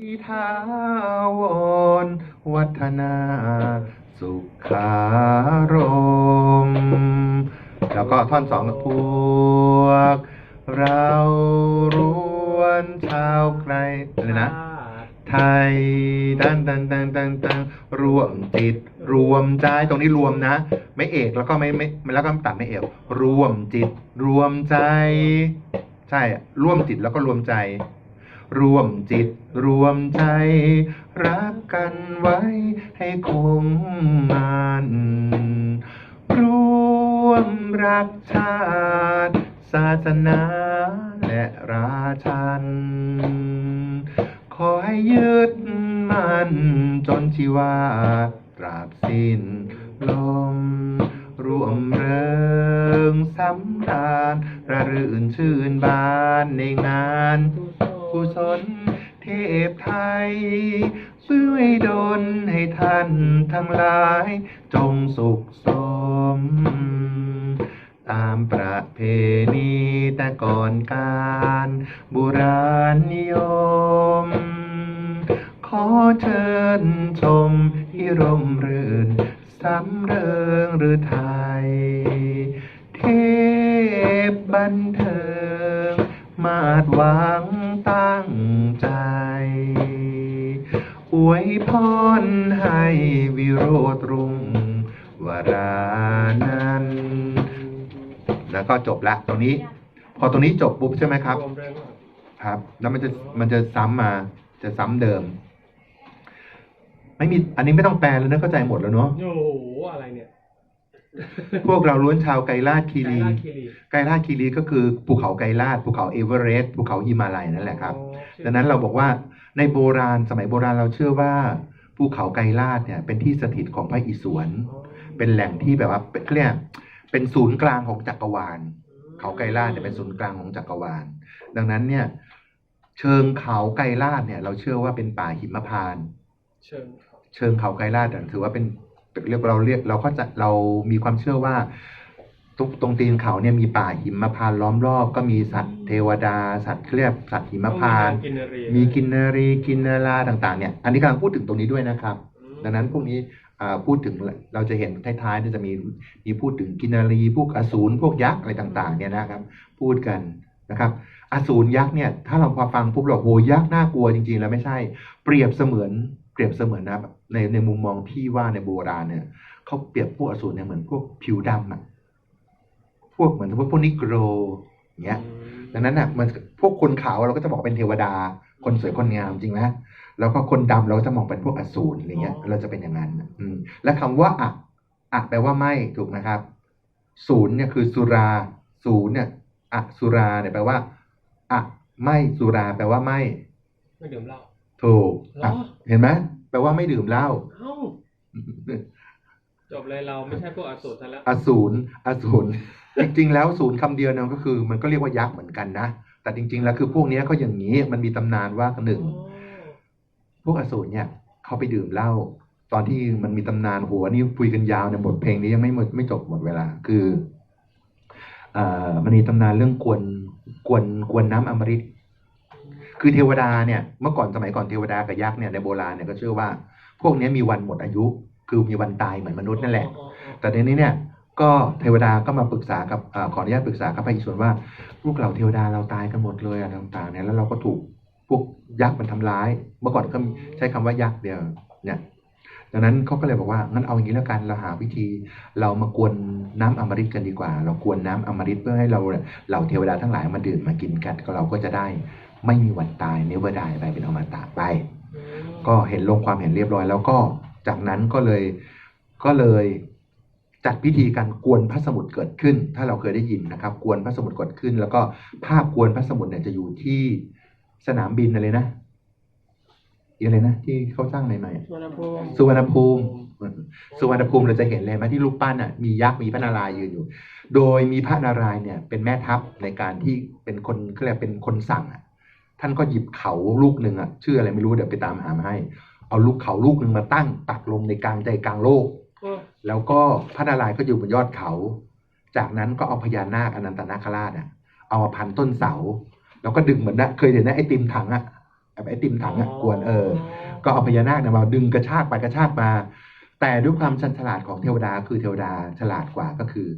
ทิทาวรวัฒนา สุขารม แล้วก็ท่อนสองพวก เราร้วนชาวไกลอะไรนะ ไทยดันดันดันดันดันรวมจิต รวมใจตรงนี้รวมนะ ไม่เอกแล้วก็ไม่ไม่แล้วก็ตัดไม่เอกรวมจิต รวมใจ ใช่ ร่วมจิตแล้วก็รวมใจ รวมจิตรวมใจ รักกันไว้ให้คงมันร่วมรักชาติ ศาสนาและราชัน ขอให้ยึดมั่นจนชีวาตราบสิ้นลมร่วมเริงสำราญระรื่นชื่นบานในงาน กุศลเทพไทยช่วยดลให้ท่านทั้งหลาย จงสุขสม ตามประเพณีแต่ก่อนการบุราณนิยม ขอเชิญชมที่ร่มรื่นสำเริงหรือไทย เทพบันเทิงมาดหวัง วยพรให้วิโรธรุ่งวรานันท์แล้วก็จบละตรงนี้ พอตรงนี้จบปุ๊บใช่ไหมครับรวมเรื่องว่าครับ แล้วมันจะมันจะซ้ำมาจะซ้ำเดิม ไม่มีอันนี้ไม่ต้องแปลแล้วนะเข้าใจหมดแล้วเนาะโอ้โหอะไรเนี่ยพวกเราล้วนชาวไกรลาดคีรี ไกลาดคีรีไกรลาดคีรีก็คือภูเขาไกรลาดภูเขาเอเวอเรสต์ภูเขาฮิมาลัยนั่นแหละครับอ๋อชื่อดังนั้นเราบอกว่า ในโบราณสมัยโบราณเราเชื่อว่าภูเขาไกรลาดเนี่ยเป็นที่สถิตของพระอิศวรอ๋อเป็นแหล่งที่แบบว่าเป็นเขาเรียกเป็นศูนย์กลางของจักรวาล เขาไกรลาดเนี่ยเป็นศูนย์กลางของจักรวาล ดังนั้นเนี่ยเชิงเขาไกรลาดเนี่ย เราเชื่อว่าเป็นป่าหิมพานต์เชิญเขาเชิงเขาไกรลาดเนี่ยถือว่าเป็นเรียกเราเรียกเราก็จะเรามีความเชื่อว่า ตรงตรงตีนเขาเนี่ยมีป่าหิมพานต์ล้อมรอบก็มีสัตว์เทวดา สัตว์เครียบสัตว์หิมพานต์ต้องมีการกินรี มีกินนารีกินนาราต่างๆเนี่ยอันนี้กำลังพูดถึงตรงนี้ด้วยนะครับอืมดังนั้นพวกนี้อ่าพูดถึงเราจะเห็นท้ายๆเนี่ยจะมีมีพูดถึงกินนารีพวกอสูรพวกยักษ์อะไรต่างๆเนี่ยนะครับ พูดกันนะครับ อสูรยักษ์เนี่ยถ้าเราพอฟังปุ๊บเราโหยักษ์น่ากลัวจริงๆ แล้วไม่ใช่ เปรียบเสมือนเปรียบเสมือนนะครับในในมุมมองพี่ว่าในโบราณเนี่ยเขาเปรียบพวกอสูรเนี่ยเหมือนพวกผิวดำอะพ วกเหมือนพวกพวกนิโกรอย่างเงี้ยดังนั้นอะมันพวกคนขาวเราก็จะบอกเป็นเทวดา คนสวยคนงามจริงไหมแล้วก็คนดำเราก็จะมองเป็นพวกอสูรอะไรเงี้ย เราจะเป็นอย่างนั้นอืมและคำว่าอะอะแปลว่าไม่ถูกไหมครับ ศูนย์เนี่ยคือสุราศูนย์เนี่ยอะสุราเนี่ยแปลว่าอะไม่สุราแปลว่าไม่ ไม่ดื่มเหล้าถูกอะเหรอเห็นไหมแปลว่าไม่ดื่มเหล้าเอ้าจบเลยเราไม่ใช่พวกอสูรซะแล้วอสูรอสูร จริงๆแล้วศูนย์คำเดียวเนี่ยก็คือ มันก็เรียกว่ายักษ์เหมือนกันนะ แต่จริง ๆ แล้วคือพวกนี้เขาอย่างนี้มันมีตำนานว่าหนึ่งพวกอสูรเนี่ยเขาไปดื่มเหล้าตอนที่มันมีตำนานหัวนี่คุยกันยาวในบทเพลงนี้ยังไม่หมดไม่จบหมดเวลาคืออมันมีตำนานเรื่องกวนกวนกวนน้ำอมฤตคือเทวดาเนี่ยเมื่อก่อนสมัยก่อนเทวดากับยักษ์เนี่ยในโบราณเนี่ยก็เชื่อว่า พวกนี้มีวันหมดอายุ คือมีวันตายเหมือนมนุษย์นั่นแหละ แต่ในนี้เนี่ย ก็เทวดาก็มาปรึกษากับอขออนุญาตปรึกษากับพระอิศวรว่าลูกเราเทวดาเราตายกันหมดเลยอะไรต่างๆเนี่ยแล้วเราก็ถูกพวกยักษ์มันทำร้าย เมื่อก่อนก็ใช้คำว่ายักษ์เดียวเนี่ยดังนั้นเขาก็เลยบอกว่างั้นเอาอย่างนี้แล้วกันเราหาวิธี เรามากวนน้ำอมฤตกันดีกว่า เรากวนน้ำอมฤตเพื่อให้เราเหล่าเทวดาทั้งหลายมาดื่มมากินกันก็เราก็จะได้ไม่มีวันตายเนเวอร์ดายไปเป็นอมตะไป ก็เห็นลงความเห็นเรียบร้อย แล้วก็จากนั้นก็เลยก็เลย จัดพิธีการกวนพระสมุดเกิดขึ้น ถ้าเราเคยได้ยินนะครับ กวนพระสมุดเกิดขึ้น แล้วก็ภาพกวนพระสมุดเนี่ยจะอยู่ที่สนามบินอะไรนะอีกอะไรนะที่เขาสร้างใหม่ๆอะสุวรรณภูมิสุวรรณภูมิสุวรรณภูมิเราจะเห็นเลยไหมที่รูปปั้นอะมียักษ์มีพระนารายณ์ยืนอยู่ โดยมีพระนารายณ์เนี่ยเป็นแม่ทัพในการที่เป็นคนเขาเรียกเป็นคนสั่งอะท่านก็หยิบเขาลูกหนึ่งอะชื่ออะไรไม่รู้เดี๋ยวไปตามหามาให้ เอาลูกเขาลูกหนึ่งมาตั้งปักลงในกลางใจกลางโลกเออ แล้วก็พระนารายณ์ก็อยู่บนยอดเขา จากนั้นก็เอาพญานาคอนันตนาคราชอะ เอามาพันต้นเสา แล้วก็ดึงเหมือนนะเคยเห็นนะไอติมถังอะไอติมถังอะกวนเออ ก็เอาพญานาคเนี่ยมาดึงกระชากไปกระชากมา แต่ด้วยความชันฉลาดของเทวดาคือเทวดาฉลาดกว่าก็คือ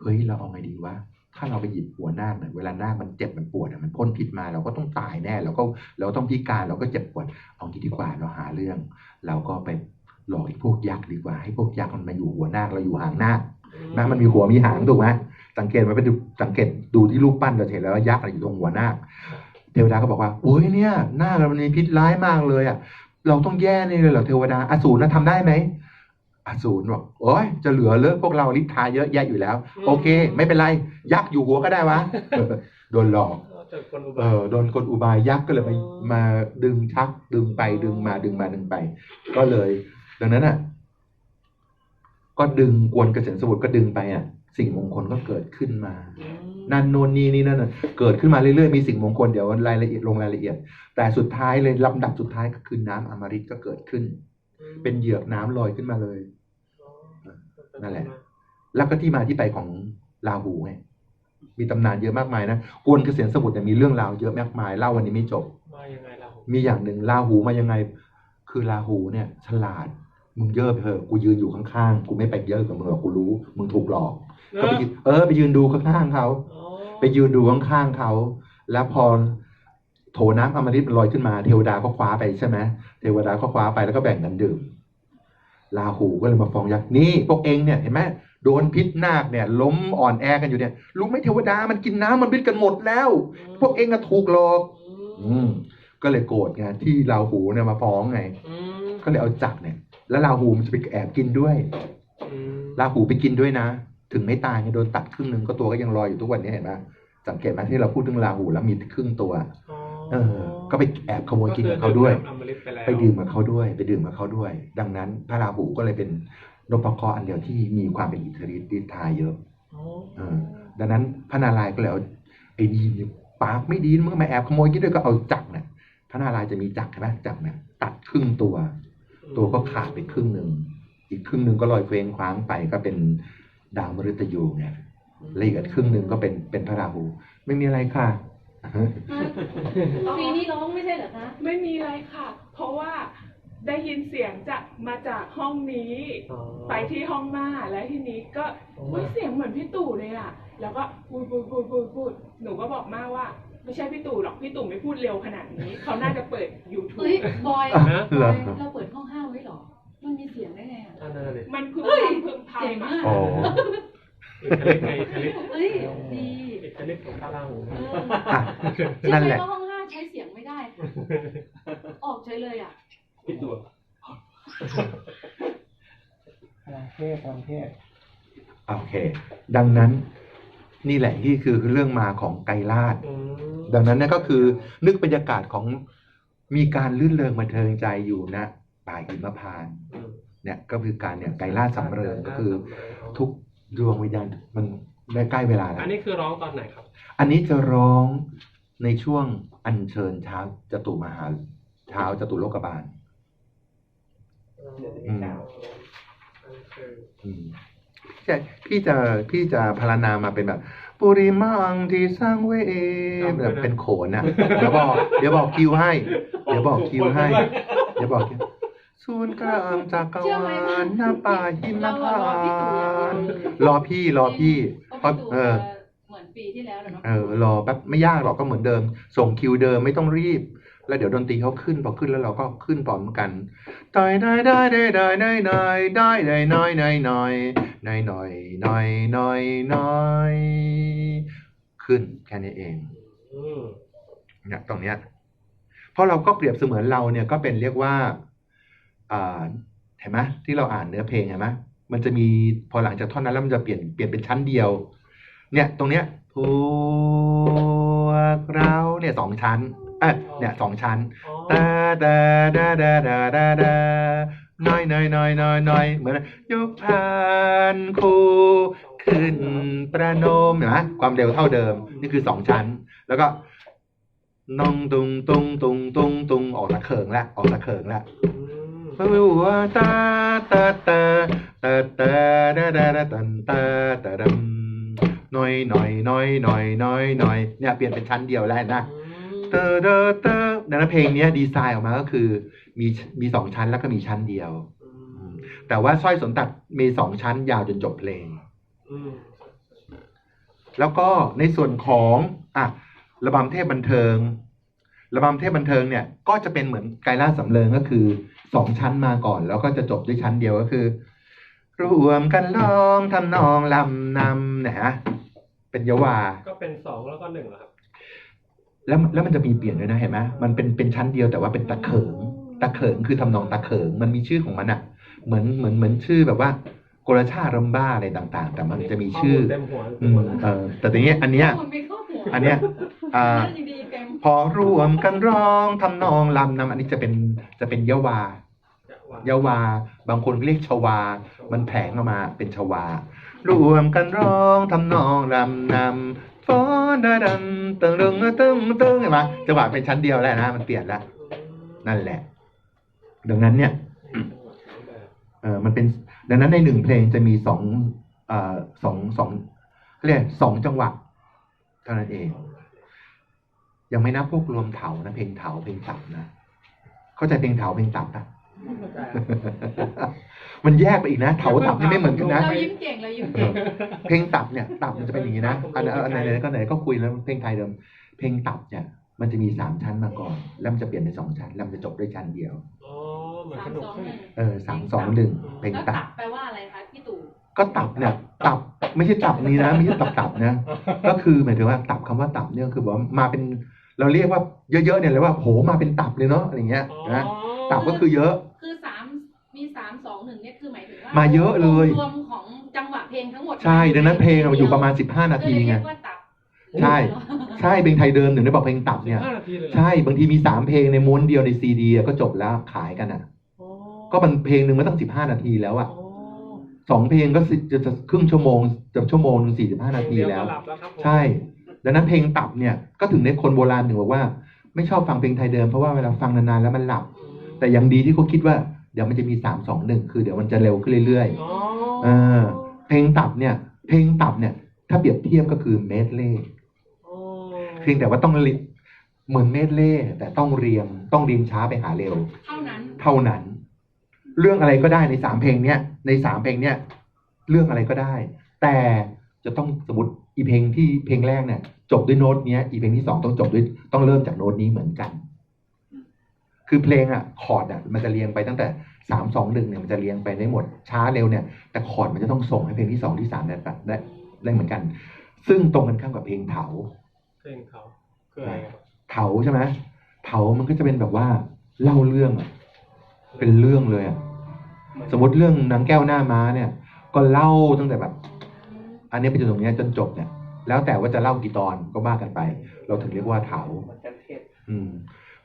เฮ้ยเราเอาไงดีวะถ้าเราไปหยิบหัวนาคเนี่ยเวลานาคมันเจ็บมันปวดอะมันพ่นพิษมาเราก็ต้องตายแน่เราก็เราต้องพิการเราก็เจ็บปวดเอางี้ดีกว่าเราหาเรื่อง เราก็ไป หลอกไอ้พวกยักษ์ดีกว่า ให้พวกยักษ์มันมาอยู่หัวนาคเราอยู่หางนาคนะมันมีหัวมีหางถูกไหมสังเกตไหมไปดูสังเกตดูที่รูปปั้นเราจะเห็นแล้วว่ายักษ์อะไรอยู่ตรงหัวนาคเทวดาก็บอกว่าโอ้ยเนี่ยนาคมันมีพิษร้ายมากเลยอะ เราต้องแย่นี่เลยเหรอเทวดาอสูรนะทำได้ไหมอสูรบอกโอ้ยจะเหลือเลอะพวกเราลิทาเยอะแยะอยู่แล้ว โอเค ไม่เป็นไร ยักษ์อยู่หัวก็ได้วะโดนหลอกเจอคนอุเอบายอโดนกลอุบายยักษ์ก็เลยมามาดึงชักดึงไปดึงมาดึงมาดึงไป ก็เลย ดังนั้นอะ ก็ดึงกวนเกษตรสมุทรก็ดึงไปอะ สิ่งมงคลก็เกิดขึ้นมา นั่นโน่นนี่นี่นั่นน่ะเกิดขึ้นมาเรื่อยๆมีสิ่งมงคลเดี๋ยวรายละเอียดลงรายละเอียด แต่สุดท้ายเลยลำดับสุดท้ายก็คือน้ำอมฤตก็เกิดขึ้น เป็นเหยือกน้ำลอยขึ้นมาเลยนั่นแหละ แล้วก็ที่มาที่ไปของลาหูไงมีตำนานเยอะมากมายนะกวนเกษียณสมุทรเนี่ยมีเรื่องราวเยอะมากมายเล่าวันนี้ไม่จบมายังไงเรามีอย่างหนึ่งลาหูมายังไง คือลาหูเนี่ย ฉลาด มึงเยอะไปเถอะกูยืนอยู่ข้างๆ กูไม่ไปเยอะกับมึงหรอกกูรู้ มึงถูกหลอกก็ไปยืนเออไปยืนดูข้างๆเขาไปยืนดูข้างๆเขาแล้วพอโถน้ำอมฤตมันลอยขึ้นมา เทวดาก็คว้าไปใช่ไหมเทวดาก็คว้าไปแล้วก็แบ่งกันดื่มลาหูก็เลยมาฟ้องยักษ์นี่พวกเองเนี่ยเห็นไหมโดนพิษนาคเนี่ย ล้มอ่อนแอกันอยู่เนี่ยรู้ไหมเทวดามันกินน้ำมันพิษกันหมดแล้ว พวกเองอะถูกหลอก อืมก็เลยโกรธไงที่ลาหูเนี่ยมาฟ้องไงอืมก็เลยเอาจักรเนี่ย แล้วลาหูมันจะไปแอบกินด้วยอืมลาหูไปกินด้วยนะ ถึงไม่ตายไงโดนตัดครึ่งหนึ่งก็ตัวก็ยังลอยอยู่ทุกวันนี้เห็นไหมสังเกตไหมที่เราพูดถึงลาหูแล้วมีครึ่งตัวอ๋อเออ ก็ไปแอบขโมยกินกับเขาด้วยก็คือดื่มน้ำอมฤตไปแล้วไปดื่มกับเขาด้วย ไปดื่มกับเขาด้วย ดังนั้นพระราหูก็เลยเป็นนพเคราะห์อันเดียวที่มีความเป็นอิทธิฤทธิ์ฤทธาเยอะอ๋อเออดังนั้นพระนารายณ์ก็เลยเอาไอ้ดีเนี่ยปากไม่ดีมึงมาแอบขโมยกินด้วยก็เอาจักรเนี่ยพระนารายณ์จะมีจักรใช่ไหมจักรเนี่ยตัดครึ่งตัว ตัวก็ขาดไปครึ่งหนึ่ง อีกครึ่งหนึ่งก็ลอยเคว้งคว้างไปก็เป็นดาวมฤตยูไงและอีกครึ่งหนึ่งก็เป็นเป็นพระราหู ไม่มีอะไรค่ะปีนี้ร้องไม่ใช่เหรอคะ ไม่มีอะไรค่ะ เพราะว่าได้ยินเสียงจากมาจากห้องนี้อ๋อไปที่ห้องหน้าแล้วทีนี้ก็อ๋ออุ๊ยเสียงเหมือนพี่ตู่เลยอะ แล้วก็พูดพูดพูดพูดพูดหนูก็บอกมาว่าไม่ใช่พี่ตู่หรอกพี่ตู่ไม่พูดเร็วขนาดนี้ เขาน่าจะเปิด YouTube เฮ้ยบอยอะบเหรออยเราเปิดห้องห้าไว้เหรอ มันมีเสียงได้ไงอะอันนั้นเลยมันพึมเฮ้ยพำพึมเจ๋งพำมาอะกอ๋ออิทธิฤทธิ์ไงอิทธิฤทธิ์เฮ้ยดีอิทธิฤทธิ์ของพระราหูเอออะเชื่อนั่นไหมแหละว่าห้องห้าใช้เสียงไม่ได้ค่ะออกเฉยเลยอะพี่ตัวพลังเทพพลังเทพโอเค ดังนั้นนี่แหละที่คือเรื่องมาของไกรลาดอืมดังนั้นเนี่ยก็คือนึกบรรยากาศของมีการลื่นเริงบันเทิงใจอยู่นะ ป่าหิมพานต์อืมเนี่ยก็คือการเนี่ยไกรลาดสำเริงก็คือทุกดวงวิญญาณมันได้ใกล้เวลาแล้วอันนี้คือร้องตอนไหนครับ อันนี้จะร้องในช่วงอัญเชิญเช้าจตุมหาเช้าจตุโลกบาลอืมอืมใช่พี่จะพี่จะพารณนามาเป็นแบบปุริมังที่สร้างเวแบบเป็นโขนอะ เดี๋ยวบอก เดี๋ยวบอกคิวให้ เดี๋ยวบอกคิวให้ เดี๋ยวบอกคิว ศูนย์กลางจักรวาลหน้าป่าหิมเราพาอะรอพี่ตู่อย่างนเดียวต์รอพี่รอพี่เพราะเพราะพี่ตู่เออ เหมือนปีที่แล้วแหละเนาะเออรอแป๊บไม่ยากหรอกก็เหมือนเดิม ส่งคิวเดิมไม่ต้องรีบ แล้วเดี๋ยวดนตรีเขาขึ้นพอขึ้นแล้วเราก็ขึ้นพร้อมกันได้ได้ได้ได้ได้ได้ได้ได้ได้น้อยน้อยน้อยน้อยน้อยน้อยน้อยน้อยขึ้นแค่นี้เองอืมเนี่ยตรงเนี้ยเพราะเราก็เปรียบเสมือนเราเนี่ยก็เป็นเรียกว่าอ่า เห็นไหมที่เราอ่านเนื้อเพลงเห็นไหมมันจะมีพอหลังจากท่อนนั้นแล้วมันจะเปลี่ยนเปลี่ยนเป็นชั้นเดียว เนี่ย ตรงเนี้ยพวกเราเนี่ยสองชั้นเอ้ยเนี่ยสองชั้นอ๋อดาดาดาดาดาดาดาน้อยน้อยน้อยน้อยน้อยเหมือนยกพานครูขึ้นประนมเห็นไหมความเร็วเท่าเดิม นี่คือสองชั้น แล้วก็นองตุงตุงตุงตุงตุงออกตะเขิงละออกตะเขิงละอื มพระวิวาตาตาตาตาตาดาดาดาตันตาตาดำน้อยน้อยน้อยน้อยน้อยน้อยเนี่ยเปลี่ยนเป็นชั้นเดียวแล้วนะเตอเตอเตอดังนั้นเพลงนี้ดีไซน์ออกมาก็คือ มีมีสองชั้นแล้วก็มีชั้นเดียว แต่ว่าสร้อยสนตัดมีสองชั้นยาวจนจบเพลงแล้วก็ในส่วนของอะระบำเทพบันเทิง ระบำเทพบันเทิงเนี่ย ก็จะเป็นเหมือนไกล่าสำเริงก็คือ สองชั้นมาก่อน แล้วก็จะจบด้วยชั้นเดียวก็คือ รวมกันร้องทำนองลำนำนะฮะเป็นเยาวาก็เป็นสองแล้วก็หนึ่งเหรอครับ แล้วแล้วมันจะมีเปลี่ยนด้วยนะเห็นไหมมันเป็นเป็นชั้นเดียวแต่ว่าเป็นตะเขิงตะเขิงคือทำนองตะเขิงมันมีชื่อของมันอะเหมือนเหมือนเหมือนชื่อแบบว่าโกรชารัมบ้าอะไรต่าง ๆ แต่มันจะมีชื่อเต็มหัวอืมเออแต่ทีนี้อันเนี้ยมันไม่เข้าหัวอันเนี้ยอ่านั่นดีๆเต็ม พอรวมกันร้องทำนองลำนำอันนี้จะเป็นจะเป็นเยาวาเยาวา บางคนเรียกชวา มันแผลงออกมาเป็นชวา รวมกันร้องทำนองลำนำฟ้อนดาดันตึงตึงตึงตึงเห็นไหมจังหวะเป็นชั้นเดียวแล้วนะ มันเปลี่ยนแล้วนั่นแหละ ดังนั้นเนี่ยเออมันเป็น ดังนั้นในหนึ่งเพลงจะมีสองเอ่อสองสองเขาเรียกสองจังหวะเท่านั้นเอง ยังไม่นับพวกรวมเถานะเพลงเถาเพลงตับนะเข้าใจเพลงเถาเพลงตับปะมันแยกไปอีกนะเถาตับนี่ไม่เหมือนกันนะเรายิ้มเก่งเรายิ้มเก่งเพลงตับเนี่ย ตับมันจะเป็นอย่างนี้นะอันไหนอันไหนไหนก็ไหนก็คุยแล้วเพลงไทยเดิม เพลงตับเนี่ย มันจะมีสามชั้นมาก่อน แล้วมันจะเปลี่ยนเป็นสองชั้น แล้วมันจะจบด้วยชั้นเดียวอ๋อเหมือนสาขมนมสองขึ้นหนึ่งเออสามสองหนึ่งเพลงแล้วตัตับบแปลว่าอะไรคะพี่ตู่ก็ตับเนี่ยตับไม่ใช่ตับนี้นะไม่ใช่ตับตับนะก็คือหมายถึงว่าตับคำว่าตับเนี่ยคือบอกว่ามาเป็น เราเรียกว่าเยอะๆเนี่ยเลยว่าโหมาเป็นตับเลยเนาะอะไรเงี้ยนะตับก็คือเยอะ คือสามมีสามสองหนึ่งเนี่ยคือหมายถึงว่ามามาเยอะเลยรวมของจังหวะเพลงทั้งหมดใช่ดังนั้นเพลงอะอยู่ประมาณ15นาทีไงก็เลยเรียกว่าตับใช่ใช่เพลงไทยเดิมถึงได้บอกเพลงตับเนี่ยห้านาทีเลยเหรอใช่บางทีมีสามเพลงในม้วนเดียวในซีดีก็จบแล้วขายกันอะอ๋อก็มันเพลงหนึ่งมันตั้ง15นาทีแล้วอะอ๋อสองเพลงก็สิจะจะครึ่งชั่วโมงจะชั่วโมงสี่สิบห้านาทีเดี๋ยแล้วก็หลับแล้วครับผมใช่ ดังนั้นเพลงตับเนี่ยก็ถึงในคนโบราณถึงบอกว่า ไม่ชอบฟังเพลงไทยเดิมเพราะว่าเวลาฟังนานๆแล้วมันหลับ แต่ยังดีที่เขาคิดว่าเดี๋ยวมันจะมีสามสองหนึ่งคือเดี๋ยวมันจะเร็วขึ้นเรื่อยอ๋อๆเออเพลงตับเนี่ย เพลงตับเนี่ย ถ้าเปรียบเทียบก็คือเมดเล่อ๋อเพียงแต่ว่าต้องลิเหมือนเมดเล่แต่ต้องเรียงต้องเรียงช้าไปหาเร็ว เท่านั้น เท่านั้น เรื่องอะไรก็ได้ในสามเพลงเนี้ยในสามเพลงเนี้ยเรื่องอะไรก็ได้ แต่จะต้องสมมติ อีเพลงที่เพลงแรกเนี่ยจบด้วยโน้ตเนี้ย อีเพลงที่สองต้องจบด้วยต้องเริ่มจากโน้ตนี้เหมือนกัน คือเพลงอะคอร์ดอะมันจะเรียงไปตั้งแต่สามสองหนึ่งเนี่ยมันจะเรียงไปได้หมดช้าเร็วเนี่ย แต่คอร์ดมันจะต้องส่งให้เพลงที่สองที่สามได้แบบได้ได้เหมือนกัน ซึ่งตรงกันข้ามกับเพลงเถาเพลงเขาคืออะไรครับเถาใช่ไหมเถามันก็จะเป็นแบบว่าเล่าเรื่องอะเป็นเรื่องเลยอะสมมติเรื่องนางแก้วหน้าม้าเนี่ย ก็เล่าตั้งแต่แบบ อันนี้ไปจนตรงเนี้ยจนจบเนี่ย แล้วแต่ว่าจะเล่ากี่ตอนก็ว่ากันไป เราถึงเรียกว่าเถาเหมือนกันเทศอืม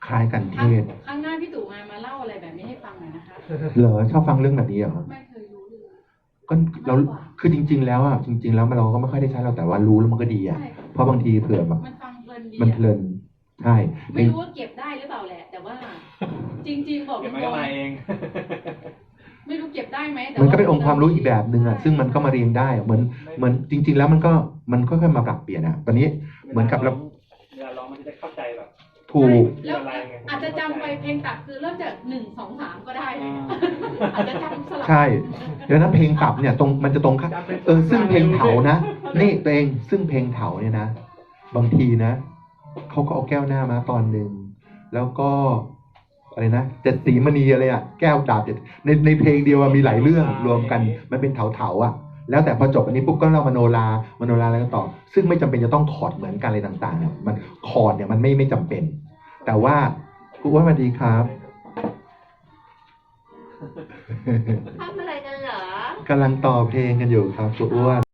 คล้ายกันเทศครั้งหน้าพี่ตู่มามาเล่าอะไรแบบนี้ให้ฟังหน่อยนะคะเหรอชอบฟังเรื่องแบบนี้เหรอไม่เคยรู้เลยก็เราคือจริง ๆ แล้วอะจริง ๆ แล้วเราก็ไม่ค่อยได้ใช้เราแต่ว่ารู้แล้วมันก็ดีอะใช่เพราะบางทีเผื่อแบบมันฟังเพลินดีมันอะเพลินใช่เพลไม่งรู้ว่าเก็บได้หรือเปล่าแหละ แต่ว่า จริง ๆ บอกตเก็บรไว้งก็มาเองๆ ไม่รู้เก็บได้ไหมแต่มันก็เป็นองค์ความรู้อีกแบบหนึ่งอะซึ่งมันก็มาเรียงได้อะเหมือนเหมือนจริง ๆ แล้วมันก็มันค่อยๆมาปรับเปลี่ยนอะตอนนี้เหมือนกับเราเวลาร้องมันจะได้เข้าใจแบบถูกแล้วอาจจะจำไปเพลงตัดคือเริ่มจากหนึ่งสองสามก็ได้นะอาจจะจำสลับใช่แล้วนั้นเพลงตับเนี่ยตรงมันจะตรงข้ามเออซึ่งเพลงเถานะนี่ตัวเองซึ่งเพลงเถาเนี่ยนะ บางทีนะเขาก็เอาแก้วหน้ามาตอนหนึ่งแล้วก็ อะไรนะเจ็ดสีมณีอะไรอะแก้วดาบเจ็ดในในเพลงเดียวอะมีหลายเรื่องรวมกันมันเป็นเถาเถาๆอะแล้วแต่พอจบอันนี้ปุ๊บก็เล่ามโนรามโนราอะไรก็ต่อ ซึ่งไม่จำเป็นจะต้องคอร์ดเหมือนกันอะไรต่างๆเนี่ยมันคอร์ดเนี่ยมันไม่ไม่จำเป็น แต่ว่าครูอ้วนสวัสดีครับทำอะไรกันเหรอกำลังต่อเพลงกันอยู่ครับครูอ้วน